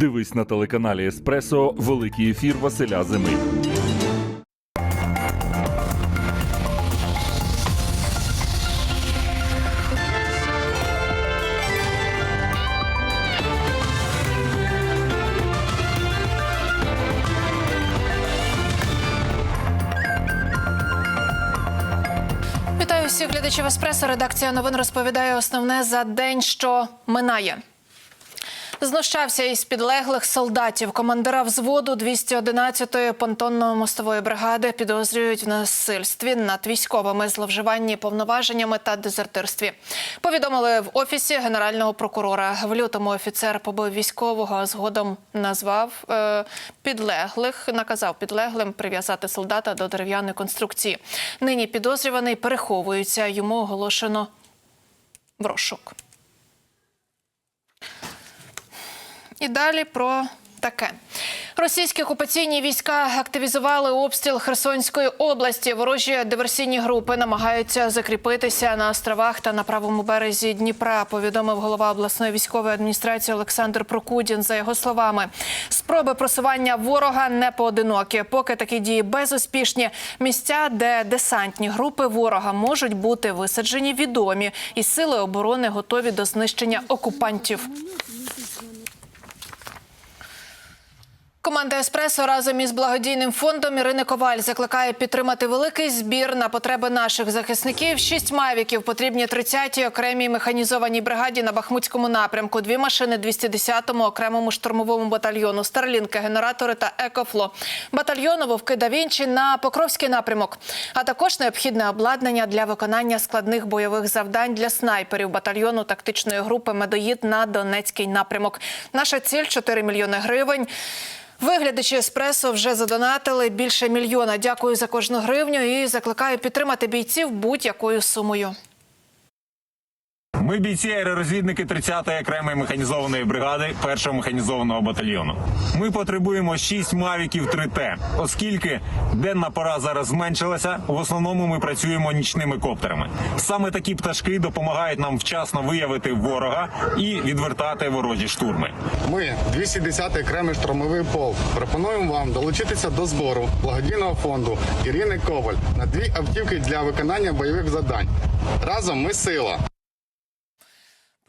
Дивись на телеканалі Еспресо Великий ефір Василя Зими. Вітаю всіх глядачів Еспресо. Редакція новин розповідає основне за день, що минає. Знущався із підлеглих солдатів. Командира взводу 211-ї понтонно-мостової бригади підозрюють в насильстві над військовими зловживанні повноваженнями та дезертирстві. Повідомили в офісі генерального прокурора. В лютому офіцер побив військового, а згодом назвав е, підлеглих, наказав підлеглим прив'язати солдата до дерев'яної конструкції. Нині підозрюваний переховується. Йому оголошено в розшук. І далі про таке. Російські окупаційні війська активізували обстріл Херсонської області. Ворожі диверсійні групи намагаються закріпитися на островах та на правому березі Дніпра. Повідомив голова обласної військової адміністрації Олександр Прокудін. За його словами, спроби просування ворога не поодинокі. Поки такі дії безуспішні. Місця, де десантні групи ворога можуть бути висаджені, відомі, і сили оборони готові до знищення окупантів. Команда Еспресо разом із благодійним фондом Ірини Коваль закликає підтримати великий збір на потреби наших захисників. Шість мавіків потрібні 30-й окремій механізованій бригаді на Бахмутському напрямку. Дві машини 210-му окремому штурмовому батальйону, старлінки, генератори та екофло. Батальйону Вовки да Вінчі на Покровський напрямок, а також необхідне обладнання для виконання складних бойових завдань для снайперів батальйону тактичної групи Медоїд на Донецький напрямок. Наша ціль 4 мільйони гривень. Виглядачі еспресо вже задонатили більше мільйона. Дякую за кожну гривню і закликаю підтримати бійців будь-якою сумою. Ми бійці аеророзвідники 30-ї окремої механізованої бригади першого механізованого батальйону. Ми потребуємо 6 мавіків 3Т, оскільки денна пора зараз зменшилася. В основному ми працюємо нічними коптерами. Саме такі пташки допомагають нам вчасно виявити ворога і відвертати ворожі штурми. Ми, 210-й окремий штурмовий полк, пропонуємо вам долучитися до збору благодійного фонду Ірини Коваль на дві автівки для виконання бойових завдань. Разом ми сила.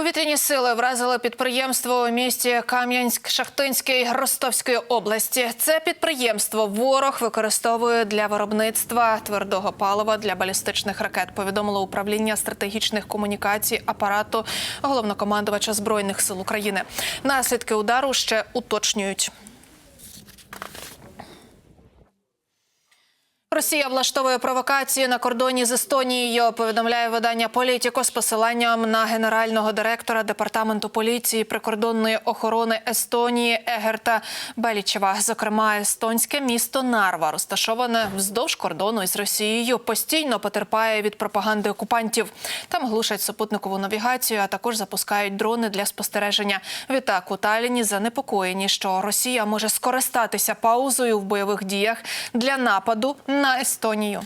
Повітряні сили вразили підприємство у місті Кам'янськ-Шахтинській Ростовської області. Це підприємство ворог використовує для виробництва твердого палива для балістичних ракет. Повідомило управління стратегічних комунікацій апарату головнокомандувача збройних сил України. Наслідки удару ще уточнюють. Росія влаштовує провокації на кордоні з Естонією. Повідомляє видання Політіко з посиланням на генерального директора департаменту поліції прикордонної охорони Естонії Егерта Белічева. Зокрема, естонське місто Нарва, розташоване вздовж кордону із Росією, постійно потерпає від пропаганди окупантів. Там глушать супутникову навігацію, а також запускають дрони для спостереження. Відтак у Таліні занепокоєні, що Росія може скористатися паузою в бойових діях для нападу на Естонію.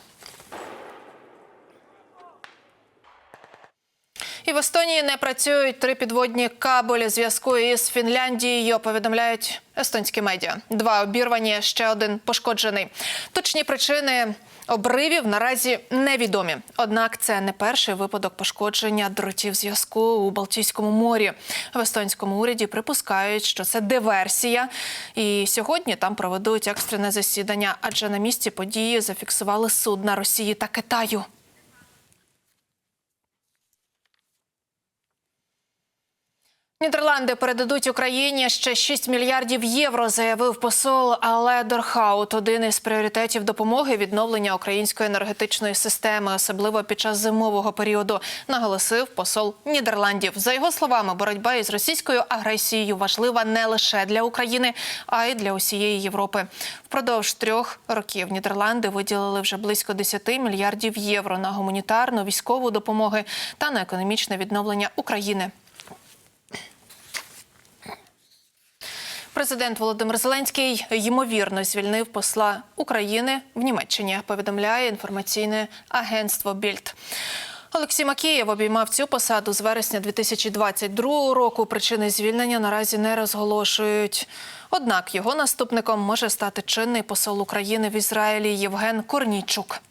І в Естонії не працюють три підводні кабелі зв'язку із Фінляндією. Повідомляють естонські медіа. Два обірвані, ще один пошкоджений. Точні причини обривів наразі невідомі. Однак це не перший випадок пошкодження дротів зв'язку у Балтійському морі. В естонському уряді припускають, що це диверсія. І сьогодні там проведуть екстрене засідання, адже на місці події зафіксували судна Росії та Китаю. Нідерланди передадуть Україні ще 6 мільярдів євро, заявив посол Але Дорхаут. Один із пріоритетів допомоги відновлення української енергетичної системи, особливо під час зимового періоду, наголосив посол Нідерландів. За його словами, боротьба із російською агресією важлива не лише для України, а й для усієї Європи. Впродовж трьох років Нідерланди виділили вже близько 10 мільярдів євро на гуманітарну військову допомогу та на економічне відновлення України. Президент Володимир Зеленський ймовірно звільнив посла України в Німеччині. Повідомляє інформаційне агентство Більд. Олексій Макієв обіймав цю посаду з вересня 2022 року. Причини звільнення наразі не розголошують. Однак його наступником може стати чинний посол України в Ізраїлі Євген Корнійчук.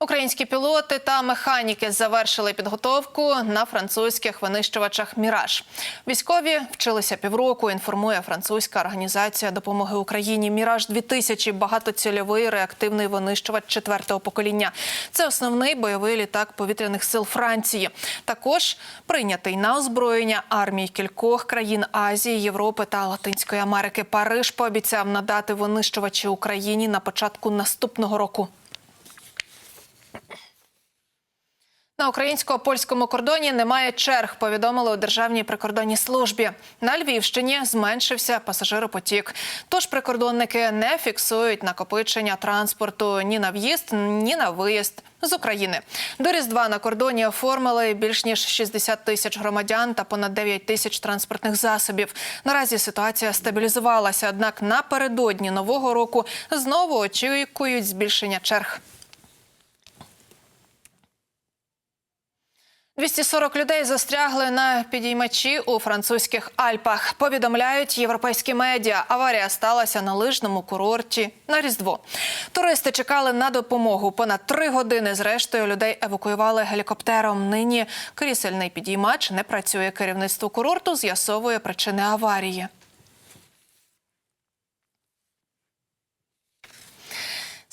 Українські пілоти та механіки завершили підготовку на французьких винищувачах Міраж. Військові вчилися півроку. Інформує французька організація допомоги Україні. Міраж 2000 багатоцільовий реактивний винищувач четвертого покоління. Це основний бойовий літак повітряних сил Франції. Також прийнятий на озброєння армій кількох країн Азії, Європи та Латинської Америки. Париж пообіцяв надати винищувачі Україні на початку наступного року. На українсько-польському кордоні немає черг. Повідомили у державній прикордонній службі. На Львівщині зменшився пасажиропотік. Тож прикордонники не фіксують накопичення транспорту ні на в'їзд, ні на виїзд з України. До різдва на кордоні оформили більш ніж 60 тисяч громадян та понад 9 тисяч транспортних засобів. Наразі ситуація стабілізувалася. Однак напередодні нового року знову очікують збільшення черг. 240 людей застрягли на підіймачі у французьких Альпах. Повідомляють європейські медіа. Аварія сталася на лижному курорті на Різдво. Туристи чекали на допомогу. Понад три години. Зрештою, людей евакуювали гелікоптером. Нині крісельний підіймач не працює. Керівництво курорту з'ясовує причини аварії.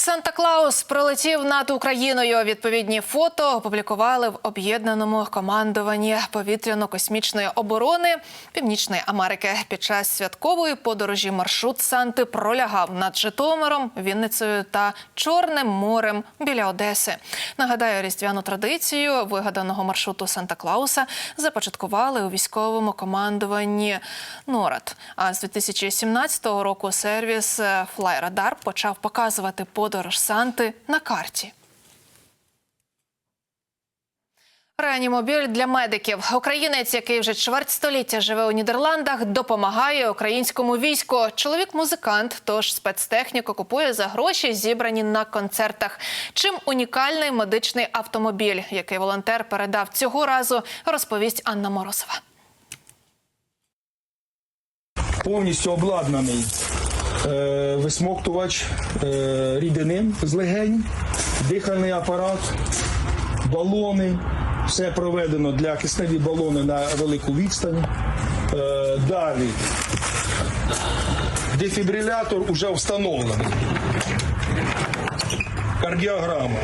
Санта-Клаус прилетів над Україною. Відповідні фото опублікували в об'єднаному командуванні повітряно-космічної оборони Північної Америки. Під час святкової подорожі маршрут Санти пролягав над Житомиром, Вінницею та Чорним морем біля Одеси. Нагадаю, різдвяну традицію вигаданого маршруту Санта-Клауса започаткували у військовому командуванні НОРАД. А з 2017 року сервіс Флайрадар почав показувати подорож Санти на карті. Реанімобіль для медиків. Українець, який вже чверть століття живе у Нідерландах, допомагає українському війську. Чоловік музикант, тож спецтехніку купує за гроші, зібрані на концертах. Чим унікальний медичний автомобіль, який волонтер передав цього разу, розповість Анна Морозова. повністю обладнаний висмоктувач е, рідини з легень, дихальний апарат, балони. Все проведено для кисневі балони на велику відстань. Е, далі дефібрилятор вже встановлений. Кардіограма,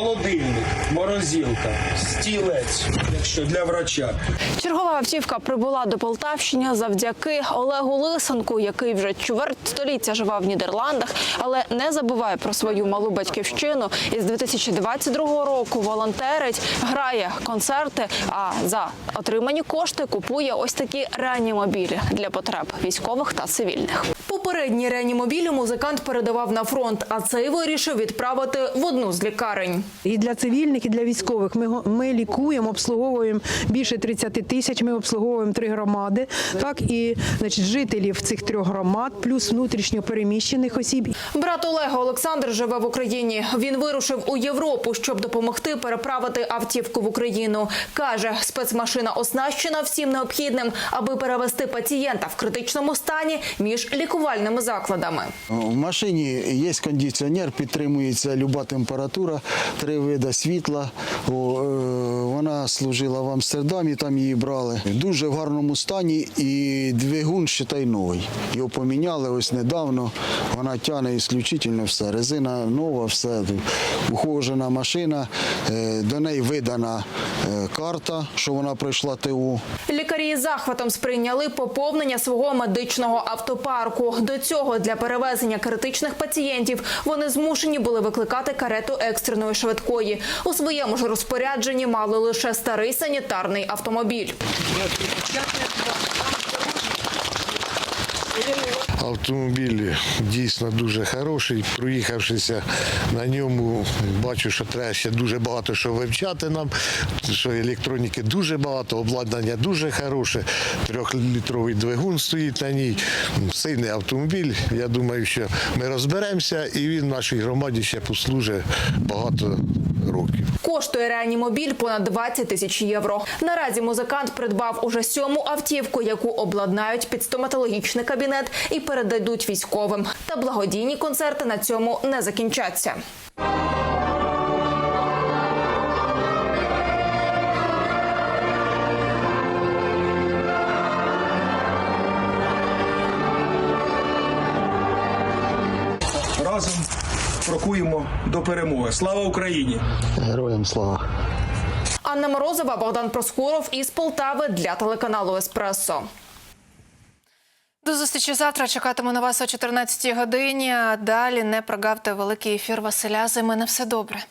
холодильник, морозилка, стілець, якщо для врача. Чергова автівка прибула до Полтавщини завдяки Олегу Лисенку, який вже чверть століття живе в Нідерландах, але не забуває про свою малу батьківщину. І з 2022 року волонтерить, грає концерти. А за отримані кошти купує ось такі реанімобілі для потреб військових та цивільних. Попередні реанімобілі музикант передавав на фронт, а цей вирішив відправити в одну з лікарень. І для цивільних, і для військових. Ми, ми лікуємо, обслуговуємо більше 30 тисяч. Ми обслуговуємо три громади. Так і значить, жителів цих трьох громад, плюс внутрішньо переміщених осіб. Брат Олега Олександр живе в Україні. Він вирушив у Європу, щоб допомогти переправити автівку в Україну. каже, спецмашина оснащена всім необхідним, аби перевести пацієнта в критичному стані між лікувальними закладами. В машині є кондиціонер, підтримується люба температура, три види світла. Е, вона служила в Амстердамі, там її брали. Дуже в гарному стані і двигун считай новий. Його поміняли ось недавно. Вона тягне ісключительно все. Резина нова, все. Ухожена машина. Е, До неї видана е, карта, що вона пройшла ТУ. Лікарі захватом сприйняли поповнення свого медичного автопарку. До цього для перевезення критичних пацієнтів вони змушені були викликати карету екстреної швидкої. У своєму ж розпорядженні мали лише старий санітарний автомобіль. Автомобіль дійсно дуже хороший. Проїхавшися на ньому, бачу, що треба ще дуже багато що вивчати нам, що електроніки дуже багато, обладнання дуже хороше. Трьохлітровий двигун стоїть на ній. Сильний автомобіль. Я думаю, що ми розберемося і він нашій громаді ще послужить багато років. Коштує реанімобіль понад 20 тисяч євро. Наразі музикант придбав уже сьому автівку, яку обладнають під стоматологічний кабінет і передадуть військовим. Та благодійні концерти на цьому не закінчаться. Крокуємо до перемоги. Слава Україні! Героям слава. Анна Морозова, Богдан Проскуров із Полтави для телеканалу Еспресо. До зустрічі завтра. Чекатиму на вас о 14 годині. Далі не прогавте великий ефір Василя Зими. На все добре.